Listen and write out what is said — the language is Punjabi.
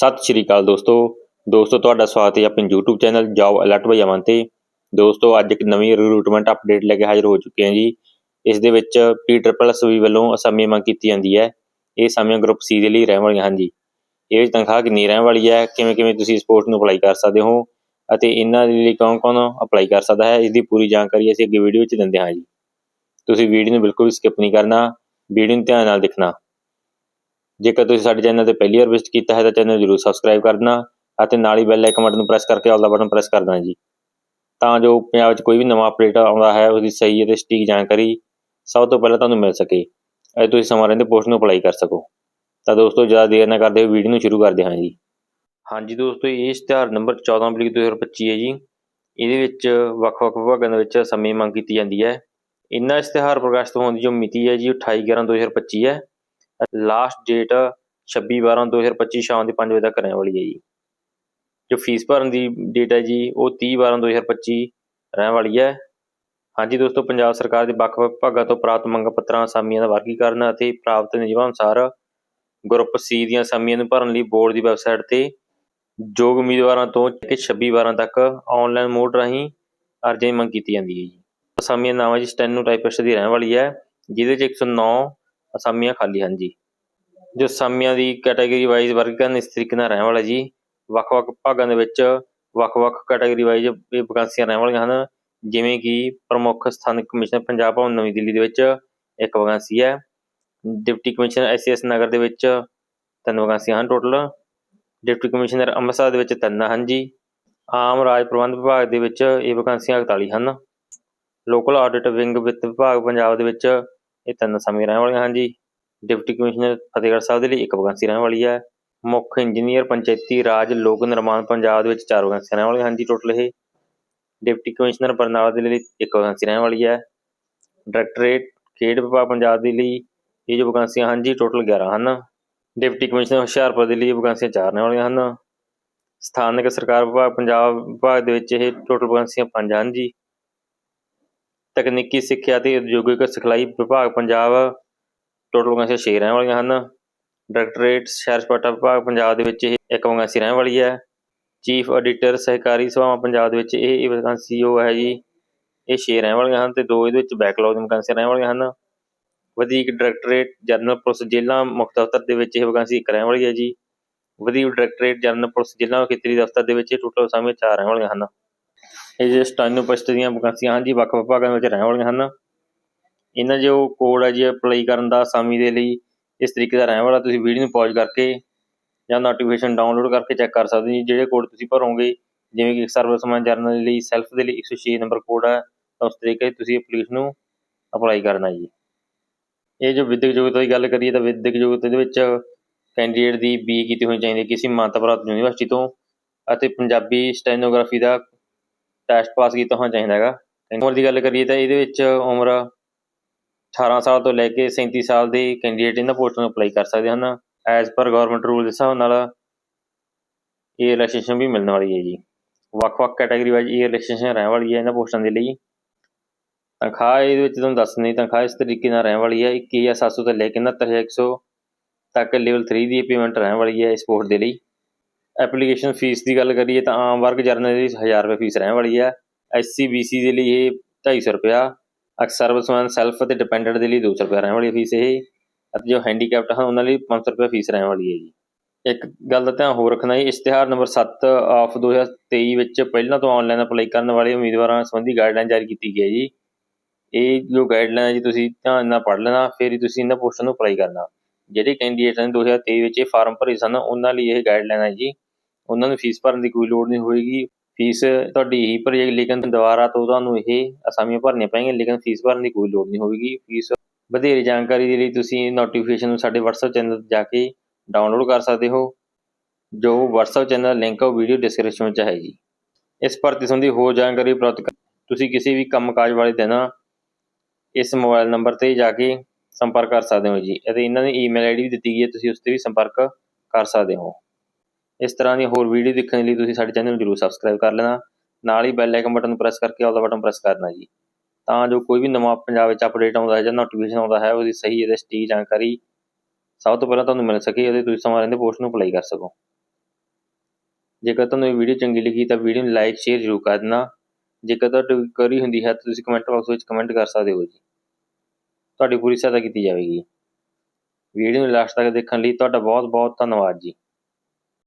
ਸਤਿ ਸ਼੍ਰੀ ਅਕਾਲ ਦੋਸਤੋ। ਦੋਸਤੋ, ਤੁਹਾਡਾ ਸਵਾਗਤ ਹੈ ਆਪਣੇ YouTube channel job alert by Aman ਤੇ। ਦੋਸਤੋ, ਅੱਜ ਇੱਕ ਨਵੀਂ ਰਿਕਰੂਟਮੈਂਟ ਅਪਡੇਟ ਲੈ ਕੇ ਹਾਜ਼ਰ ਹੋ ਚੁੱਕੇ ਹਾਂ ਜੀ। ਇਸ ਦੇ ਵਿੱਚ ਪੀ ਟ੍ਰਿਪਲ ਐਸ ਵੀ ਵੱਲੋਂ ਅਸਾਮੀ ਮੰਗ ਕੀਤੀ ਜਾਂਦੀ ਹੈ। ਇਹ ਅਸਾਮੀਆਂ ਗਰੁੱਪ ਸੀ ਦੇ ਲਈ ਰਹਿਣ ਵਾਲੀਆਂ ਹਨ ਜੀ। ਇਹ ਵਿੱਚ ਤਨਖਾਹ ਕਿੰਨੀ ਰਹਿਣ ਵਾਲੀ ਹੈ? ਕਿਵੇਂ ਕਿਵੇਂ ਤੁਸੀਂ ਇਸ ਪੋਸਟ ਨੂੰ ਅਪਲਾਈ ਕਰ ਸਕਦੇ ਹੋ? ਅਤੇ ਇਹਨਾਂ ਦੇ ਲਈ ਕੌਣ ਕੌਣ ਅਪਲਾਈ ਕਰ ਸਕਦਾ ਹੈ? ਇਸ ਦੀ ਪੂਰੀ ਜਾਣਕਾਰੀ ਅਸੀਂ ਅੱਗੇ ਵੀਡੀਓ ਵਿੱਚ ਦਿੰਦੇ ਹਾਂ ਜੀ। ਤੁਸੀਂ ਵੀਡੀਓ ਨੂੰ ਬਿਲਕੁਲ ਵੀ ਸਕਿਪ ਨਹੀਂ ਕਰਨਾ। ਵੀਡੀਓ ਨੂੰ ਧਿਆਨ ਨਾਲ ਦੇਖਣਾ। ਜੇਕਰ ਤੁਸੀਂ ਸਾਡੇ ਚੈਨਲ ਤੇ ਪਹਿਲੀ ਵਾਰ ਵਿਜ਼ਿਟ ਕੀਤਾ ਹੈ ਤਾਂ ਚੈਨਲ ਨੂੰ ਜਰੂਰ ਸਬਸਕ੍ਰਾਈਬ ਕਰ ਅਤੇ ਨਾਲ ਹੀ ਬੈਲ ਆਈਕਨ ਬਟਨ ਨੂੰ ਪ੍ਰੈਸ ਕਰਕੇ ਆਲ ਦਾ ਬਟਨ ਪ੍ਰੈਸ ਕਰ ਦੇਣਾ ਜੀ। ਤਾਂ ਜੋ ਪੰਜਾਬ ਵਿੱਚ ਕੋਈ ਵੀ ਨਵਾਂ ਅਪਡੇਟ ਆਉਂਦਾ ਹੈ ਉਸ ਦੀ ਸਹੀ ਅਤੇ ਸਟੀਕ ਜਾਣਕਾਰੀ ਸਭ ਤੋਂ ਪਹਿਲਾਂ ਤੁਹਾਨੂੰ ਮਿਲ ਸਕੇ। ਅਤੇ ਤੁਸੀਂ ਸਮਾਂ ਰਹਿੰਦੇ ਪੋਸਟ ਨੂੰ ਅਪਲਾਈ ਕਰ ਸਕੋ। ਤਾਂ ਦੋਸਤੋ, ਜ਼ਿਆਦਾ ਦੇਰ ਨਾ ਕਰਦੇ ਹੋਏ ਵੀਡੀਓ ਨੂੰ ਸ਼ੁਰੂ ਕਰਦੇ ਹਾਂ ਜੀ। ਹਾਂਜੀ ਦੋਸਤੋ, ਇਹ ਇਸ਼ਤਿਹਾਰ ਨੰਬਰ 14 ਅਪ੍ਰੈਲ 2025 ਹੈ ਜੀ। ਇਹਦੇ ਵਿੱਚ ਵੱਖ-ਵੱਖ ਵਿਭਾਗਾਂ ਦੇ ਵਿੱਚ ਸਮੇਂ ਮੰਗ ਕੀਤੀ ਜਾਂਦੀ ਹੈ। ਇਹਨਾਂ ਇਸ਼ਤਿਹਾਰ ਪ੍ਰਕਾਸ਼ਿਤ ਹੋਣ ਦੀ ਜੋ ਮਿਤੀ ਹੈ ਜੀ, ਉਹ 28 11 2025 ਹੈ। ਲਾਸਟ ਡੇਟ 26 12 2025 ਸ਼ਾਮ ਦੇ 5 ਵਜੇ ਤੱਕ ਰਹਿਣ ਵਾਲੀ ਹੈ ਜੀ। ਜੋ ਫੀਸ ਭਰਨ ਦੀ ਡੇਟ ਹੈ ਜੀ, ਉਹ 30 12 2025 ਰਹਿਣ ਵਾਲੀ ਹੈ। ਹਾਂਜੀ ਦੋਸਤੋ, ਪੰਜਾਬ ਸਰਕਾਰ ਦੇ ਵੱਖ-ਵੱਖ ਭਾਗਾਂ ਤੋਂ ਪ੍ਰਾਪਤ ਮੰਗ ਪੱਤਰਾਂ, ਅਸਾਮੀਆਂ ਦਾ ਵਰਗੀਕਰਨ ਅਤੇ ਪ੍ਰਾਪਤ ਨਿਯਮਾਂ ਅਨੁਸਾਰ ਗਰੁੱਪ ਸੀ ਦੀਆਂ ਅਸਾਮੀਆਂ ਨੂੰ ਭਰਨ ਲਈ ਬੋਰਡ ਦੀ ਵੈਬਸਾਈਟ ਤੇ ਯੋਗ ਉਮੀਦਵਾਰਾਂ ਤੋਂ ਕਿ 26 12 ਤੱਕ ਆਨਲਾਈਨ ਮੋਡ ਰਾਹੀਂ ਅਰਜ਼ੀ ਮੰਗ ਕੀਤੀ ਜਾਂਦੀ ਹੈ ਜੀ। ਅਸਾਮੀਆਂ ਨਾਵਾਂ ਜੀ ਸਟੈਨੋ ਟਾਈਪਿਸਟ ਦੀ ਰਹਿਣ ਵਾਲੀ ਹੈ, ਜਿਹਦੇ ਚ 109 ਅਸਾਮੀਆਂ ਖਾਲੀ ਹਨ ਜੀ ਜੋ ਅਸਾਮੀਆਂ ਦੀ ਕੈਟਾਗਰੀ ਵਾਈਜ਼ ਵਰਗੀਕਰਨ ਇਸ ਤਰੀਕੇ ਨਾਲ ਰਹਿਣ ਵਾਲਾ ਜੀ ਵੱਖ-ਵੱਖ ਭਾਗਾਂ ਦੇ ਵਿੱਚ ਵੱਖ-ਵੱਖ ਕੈਟਾਗਰੀ ਵਾਈਜ਼ ਇਹ ਵੈਕੈਂਸੀਆਂ ਰਹਿਣ ਵਾਲੀਆਂ ਹਨ। ਜਿਵੇਂ ਕਿ ਪ੍ਰਮੁੱਖ ਸਥਾਨਕ ਕਮਿਸ਼ਨਰ ਪੰਜਾਬ ਭਵਨ, ਨਵੀਂ ਦਿੱਲੀ ਦੇ ਵਿੱਚ ਇੱਕ ਵੈਕੈਂਸੀ ਹੈ। ਡਿਪਟੀ ਕਮਿਸ਼ਨਰ ਐਸਐਸ ਨਗਰ ਦੇ ਵਿੱਚ ਤਿੰਨ ਵੈਕੈਂਸੀਆਂ ਹਨ ਟੋਟਲ ਡਿਪਟੀ ਕਮਿਸ਼ਨਰ ਅੰਮ੍ਰਿਤਸਰ ਦੇ ਵਿੱਚ ਤਿੰਨ ਹਨ ਜੀ। ਆਮ ਰਾਜ ਪ੍ਰਬੰਧ ਵਿਭਾਗ ਦੇ ਵਿੱਚ ਇਹ ਵੈਕੈਂਸੀਆਂ 41 ਹਨ। ਲੋਕਲ ਆਡਿਟ ਵਿੰਗ ਵਿੱਤ ਵਿਭਾਗ ਪੰਜਾਬ ਦੇ ਵਿੱਚ ਇਹ ਤਿੰਨ ਸਮੇਂ ਰਹਿਣ ਵਾਲੀਆਂ ਹਨ ਜੀ ਡਿਪਟੀ ਕਮਿਸ਼ਨਰ ਫਤਿਹਗੜ੍ਹ ਸਾਹਿਬ ਦੇ ਲਈ ਇੱਕ ਵੈਕੈਂਸੀ ਰਹਿਣ ਵਾਲੀ ਹੈ। ਮੁੱਖ ਇੰਜੀਨੀਅਰ ਪੰਚਾਇਤੀ ਰਾਜ ਲੋਕ ਨਿਰਮਾਣ ਪੰਜਾਬ ਦੇ ਵਿੱਚ ਚਾਰ ਵੈਕੈਂਸੀਆਂ ਰਹਿਣ ਵਾਲੀਆਂ ਹਨ ਜੀ ਟੋਟਲ ਇਹ। ਡਿਪਟੀ ਕਮਿਸ਼ਨਰ ਬਰਨਾਲਾ ਦੇ ਲਈ ਇੱਕ ਵੈਕੈਂਸੀ ਰਹਿਣ ਵਾਲੀ ਹੈ। ਡਾਇਰੈਕਟਰੇਟ ਖੇਡ ਵਿਭਾਗ ਪੰਜਾਬ ਦੇ ਲਈ ਇਹ ਜੋ ਵੈਕੈਂਸੀਆਂ ਹਨ ਜੀ ਟੋਟਲ 11 ਹਨ। ਡਿਪਟੀ ਕਮਿਸ਼ਨਰ ਹੁਸ਼ਿਆਰਪੁਰ ਦੇ ਲਈ ਵੈਕੈਂਸੀਆਂ ਚਾਰ ਰਹਿਣ ਵਾਲੀਆਂ ਹਨ। ਸਥਾਨਕ ਸਰਕਾਰ ਵਿਭਾਗ, ਪੰਜਾਬ ਵਿਭਾਗ ਦੇ ਵਿੱਚ ਇਹ ਟੋਟਲ ਵੈਕੈਂਸੀਆਂ ਪੰਜ ਹਨ, ਜੀ। ਤਕਨੀਕੀ ਸਿੱਖਿਆ ਤੇ ਉਦਯੋਗਿਕ ਸਿਖਲਾਈ ਵਿਭਾਗ ਪੰਜਾਬ ਟੋਟਲ ਵੈਕੈਂਸੀਆਂ ਛੇ ਰਹਿਣ ਵਾਲੀਆਂ ਹਨ। ਡਾਇਰੈਕਟਰੇਟ ਸ਼ਹਿਰ ਸਪਾਟਾ ਵਿਭਾਗ ਪੰਜਾਬ ਦੇ ਵਿੱਚ ਇਹ ਇੱਕ ਵੈਕੈਂਸੀ ਰਹਿਣ ਵਾਲੀ ਹੈ। ਚੀਫ ਆਡੀਟਰ ਸਹਿਕਾਰੀ ਸਭਾਵਾਂ ਪੰਜਾਬ ਦੇ ਵਿੱਚ ਇਹ ਇਹ ਵੈਕੈਂਸੀ ਜੋ ਹੈ ਜੀ। ਇਹ ਛੇ ਰਹਿਣ ਵਾਲੀਆਂ ਹਨ ਤੇ ਦੋ ਇਹਦੇ ਵਿੱਚ ਬੈਕਲੌਗ ਦੀਆਂ ਵੈਕੈਂਸੀਆਂ ਰਹਿਣ ਵਾਲੀਆਂ ਹਨ। ਵਧੀਕ ਡਾਇਰੈਕਟਰੇਟ ਜਨਰਲ ਪੁਲਿਸ ਜ਼ਿਲ੍ਹਾ ਮੁੱਖ ਦਫ਼ਤਰ ਦੇ ਵਿੱਚ ਇਹ ਵੈਕੈਂਸੀ ਇੱਕ ਰਹਿਣ ਵਾਲੀ ਹੈ ਜੀ। ਵਧੀਕ ਡਾਇਰੈਕਟਰੇਟ ਜਨਰਲ ਪੁਲਿਸ ਜ਼ਿਲ੍ਹਾ ਖੇਤਰੀ ਦਫ਼ਤਰ ਦੇ ਵਿੱਚ ਟੋਟਲ ਸਮੇਂ ਚਾਰ ਰਹਿਣ ਵਾਲੀਆਂ ਹਨ। ਇਹ ਜਿਹੜੇ ਸਟੈਨੋਪਿਸਟ ਦੀਆਂ ਵੈਕੈਂਸੀਆਂ ਹਨ ਜੀ ਵੱਖ ਵੱਖ ਵਿਭਾਗਾਂ ਵਿੱਚ ਰਹਿਣ ਵਾਲੀਆਂ ਹਨ। ਇਹਨਾਂ ਜੋ ਕੋਡ ਹੈ ਜੀ ਅਪਲਾਈ ਕਰਨ ਦਾ ਆਸਾਮੀ ਦੇ ਲਈ ਇਸ ਤਰੀਕੇ ਦਾ ਰਹਿਣ ਵਾਲਾ, ਤੁਸੀਂ ਵੀਡੀਓ ਨੂੰ ਪੌਜ਼ ਕਰਕੇ ਜਾਂ ਨੋਟੀਫਿਕੇਸ਼ਨ ਡਾਊਨਲੋਡ ਕਰਕੇ ਚੈੱਕ ਕਰ ਸਕਦੇ ਹੋ ਜੀ, ਜਿਹੜੇ ਕੋਡ ਤੁਸੀਂ ਭਰੋਗੇ, ਜਿਵੇਂ ਕਿ ਸਰਵਿਸਮੈਨ ਜਰਨਲ ਲਈ ਸੈਲਫ ਦੇ ਲਈ 106 ਨੰਬਰ ਕੋਡ ਹੈ ਤਾਂ ਉਸ ਤਰੀਕੇ ਤੁਸੀਂ ਐਪਲੀਕੇਸ਼ਨ ਨੂੰ ਅਪਲਾਈ ਕਰਨਾ ਜੀ। ਇਹ ਜੋ ਵਿਦਿਅਕ ਯੋਗਤਾ ਦੀ ਗੱਲ ਕਰੀਏ, ਤਾਂ ਵਿਦਿਅਕ ਯੋਗਤਾ ਦੇ ਵਿੱਚ ਕੈਂਡੀਡੇਟ ਦੀ ਬੀ ਕੀਤੀ ਹੋਣੀ ਚਾਹੀਦੀ ਹੈ, ਕਿਸੇ ਮਾਨਤਾ ਪ੍ਰਾਪਤ ਯੂਨੀਵਰਸਿਟੀ ਤੋਂ ਅਤੇ ਪੰਜਾਬੀ ਸਟੈਨੋਗ੍ਰਾਫੀ ਦਾ ਟੈਸਟ ਪਾਸ ਕੀਤਾ ਹੋਣਾ ਚਾਹੀਦਾ ਹੈਗਾ। ਉਮਰ ਦੀ ਗੱਲ ਕਰੀਏ ਤਾਂ ਇਹਦੇ ਵਿੱਚ ਉਮਰ 18 ਸਾਲ ਤੋਂ ਲੈ ਕੇ 37 ਸਾਲ ਦੇ ਕੈਂਡੀਡੇਟ ਇਹਨਾਂ ਪੋਸਟਾਂ ਨੂੰ ਅਪਲਾਈ ਕਰ ਸਕਦੇ ਹਨ। ਐਜ਼ ਪਰ ਗਵਰਨਮੈਂਟ ਰੂਲ ਦੇ ਹਿਸਾਬ ਨਾਲ ਇਹ ਰਿਲੈਕਸੇਸ਼ਨ ਵੀ ਮਿਲਣ ਵਾਲੀ ਹੈ ਜੀ। ਵੱਖ-ਵੱਖ ਕੈਟਾਗਰੀ ਵਾਈਜ਼ ਇਹ ਰਿਲੈਕਸੇਸ਼ਨ ਰਹਿਣ ਵਾਲੀ ਹੈ ਇਹਨਾਂ ਪੋਸਟਾਂ ਦੇ ਲਈ। ਤਨਖਾਹ ਇਹਦੇ ਵਿੱਚ ਤੁਹਾਨੂੰ ਦੱਸ ਨਹੀਂ ਤਨਖਾਹ ਇਸ ਤਰੀਕੇ ਨਾਲ ਰਹਿਣ ਵਾਲੀ ਹੈ। 21700 ਤੋਂ ਲੈ ਕੇ 69100 ਤੱਕ ਲੈਵਲ 3 ਦੀ ਪੇਮੈਂਟ ਰਹਿਣ ਵਾਲੀ ਹੈ ਇਸ ਪੋਸਟ ਦੇ ਲਈ। ਐਪਲੀਕੇਸ਼ਨ ਫੀਸ ਦੀ ਗੱਲ ਕਰੀਏ ਤਾਂ ਆਮ ਵਰਗ ਜਰਨਲ ਦੀ 1000 ਰੁਪਏ ਫੀਸ ਰਹਿਣ ਵਾਲੀ ਹੈ। ਐਸਸੀ ਬੀਸੀ ਦੇ ਲਈ ਇਹ 250 ਰੁਪਿਆ ਅਕਸਰ ਸਰਵਿਸਮੈਨ ਸੈਲਫ ਅਤੇ ਡਿਪੈਂਡੈਂਟ ਦੇ ਲਈ 200 ਰੁਪਏ ਰਹਿਣ ਵਾਲੀ ਫੀਸ ਇਹ। ਅਤੇ ਜੋ ਹੈਂਡੀਕੈਪਟ ਹਨ, ਉਹਨਾਂ ਲਈ 500 ਰੁਪਏ ਫੀਸ ਰਹਿਣ ਵਾਲੀ ਹੈ ਜੀ। ਇੱਕ ਗੱਲ ਦਾ ਧਿਆਨ ਹੋਰ ਰੱਖਣਾ ਹੈ ਇਸ਼ਤਿਹਾਰ ਨੰਬਰ 7 ਆਫ 2023 ਵਿੱਚ ਪਹਿਲਾਂ ਤੋਂ ਆਨਲਾਈਨ ਅਪਲਾਈ ਕਰਨ ਵਾਲੇ ਉਮੀਦਵਾਰਾਂ ਸੰਬੰਧੀ ਗਾਈਡਲਾਈਨ ਜਾਰੀ ਕੀਤੀ ਗਈ ਹੈ ਜੀ। ਇਹ ਜੋ ਗਾਈਡਲਾਈਨ ਹੈ ਜੀ, ਤੁਸੀਂ ਧਿਆਨ ਨਾਲ ਪੜ੍ਹ ਲੈਣਾ, ਫਿਰ ਹੀ ਤੁਸੀਂ ਇਹਨਾਂ ਪੋਸਟਾਂ ਨੂੰ ਅਪਲਾਈ ਕਰਨਾ। ਜਿਹੜੇ ਕੈਂਡੀਡੇਟਾਂ ਨੇ 2023 ਵਿੱਚ ਇਹ ਫਾਰਮ ਭਰੇ ਸਨ, ਉਹਨਾਂ ਲਈ ਇਹ ਗਾਈਡਲਾਈਨ ਹੈ ਜੀ। ਉਹਨਾਂ ਨੂੰ ਫੀਸ ਭਰਨ ਦੀ ਕੋਈ ਲੋੜ ਨਹੀਂ ਹੋਏਗੀ। ਫੀਸ ਤੁਹਾਡੀ ਹੀ ਭਰੀ ਜਾਏਗੀ, ਲੇਕਿਨ ਦੁਬਾਰਾ ਤੋਂ ਤੁਹਾਨੂੰ ਇਹ ਅਸਾਮੀਆਂ ਭਰਨੀਆਂ ਪੈਣਗੀਆਂ, ਲੇਕਿਨ ਫੀਸ ਭਰਨ ਦੀ ਕੋਈ ਲੋੜ ਨਹੀਂ ਹੋਵੇਗੀ। ਫੀਸ ਵਧੇਰੇ ਜਾਣਕਾਰੀ ਦੇ ਲਈ ਤੁਸੀਂ ਨੋਟੀਫਿਕੇਸ਼ਨ ਨੂੰ ਸਾਡੇ WhatsApp ਚੈਨਲ ਜਾ ਕੇ ਡਾਊਨਲੋਡ ਕਰ ਸਕਦੇ ਹੋ, ਜੋ WhatsApp ਚੈਨਲ ਲਿੰਕ ਉਹ ਵੀਡੀਓ ਡਿਸਕ੍ਰਿਪਸ਼ਨ ਵਿੱਚ ਹੈ ਜੀ। ਇਸ ਭਰਤੀ ਸੰਬੰਧੀ ਹੋਰ ਜਾਣਕਾਰੀ ਪ੍ਰਾਪਤ ਤੁਸੀਂ ਕਿਸੇ ਵੀ ਕੰਮਕਾਜ ਵਾਲੇ ਦਿਨ ਇਸ ਮੋਬਾਈਲ ਨੰਬਰ ਤੇ ਜਾ ਕੇ ਸੰਪਰਕ ਕਰ ਸਕਦੇ ਹੋ ਜੀ। ਅਤੇ ਇਹਨਾਂ ਦੀ ਈਮੇਲ ਆਈਡੀ ਵੀ ਦਿੱਤੀ ਗਈ ਹੈ, ਤੁਸੀਂ ਉਸ ਤੇ ਵੀ ਸੰਪਰਕ ਕਰ ਸਕਦੇ ਹੋ। ਇਸ ਤਰ੍ਹਾਂ ਦੀ ਹੋਰ ਵੀਡੀਓ ਦੇਖਣ ਲਈ ਤੁਸੀਂ ਸਾਡੇ ਚੈਨਲ ਨੂੰ ਜਰੂਰ ਸਬਸਕ੍ਰਾਈਬ ਕਰ ਲੈਣਾ। ਨਾਲ ਹੀ ਬੈਲ ਆਈਕਨ ਬਟਨ ਨੂੰ ਪ੍ਰੈਸ ਕਰਕੇ ਆਲ ਦਾ ਬਟਨ ਪ੍ਰੈਸ ਕਰਨਾ ਜੀ। ਤਾਂ ਜੋ ਕੋਈ ਵੀ ਨਵਾਂ ਪੰਜਾਬ ਵਿੱਚ ਅਪਡੇਟ ਆਉਂਦਾ ਹੈ ਜਾਂ ਨੋਟੀਫਿਕੇਸ਼ਨ ਆਉਂਦਾ ਹੈ, ਉਹਦੀ ਸਹੀ ਅਤੇ ਸਟੀਕ ਜਾਣਕਾਰੀ ਸਭ ਤੋਂ ਪਹਿਲਾਂ ਤੁਹਾਨੂੰ ਮਿਲ ਸਕੇ ਅਤੇ ਤੁਸੀਂ ਸਮਾਂ ਰਹਿੰਦੇ ਪੋਸਟ ਨੂੰ ਅਪਲਾਈ ਕਰ ਸਕੋ। ਜੇਕਰ ਤੁਹਾਨੂੰ ਇਹ ਵੀਡੀਓ ਚੰਗੀ ਲੱਗੀ ਤਾਂ ਵੀਡੀਓ ਨੂੰ ਲਾਈਕ ਸ਼ੇਅਰ ਜ਼ਰੂਰ ਕਰ ਦੇਣਾ। ਜੇਕਰ ਤੁਹਾਡੀ ਕੋਈ ਹੁੰਦੀ ਹੈ ਤਾਂ ਤੁਸੀਂ ਕਮੈਂਟ ਬਾਕਸ ਵਿੱਚ ਕਮੈਂਟ ਕਰ ਸਕਦੇ ਹੋ ਜੀ। ਤੁਹਾਡੀ ਪੂਰੀ ਸਹਾਇਤਾ ਕੀਤੀ ਜਾਵੇਗੀ। ਵੀਡੀਓ ਨੂੰ ਲਾਸਟ ਤੱਕ ਦੇਖਣ ਲਈ ਤੁਹਾਡਾ ਬਹੁਤ ਬਹੁਤ ਧੰਨਵਾਦ ਜੀ।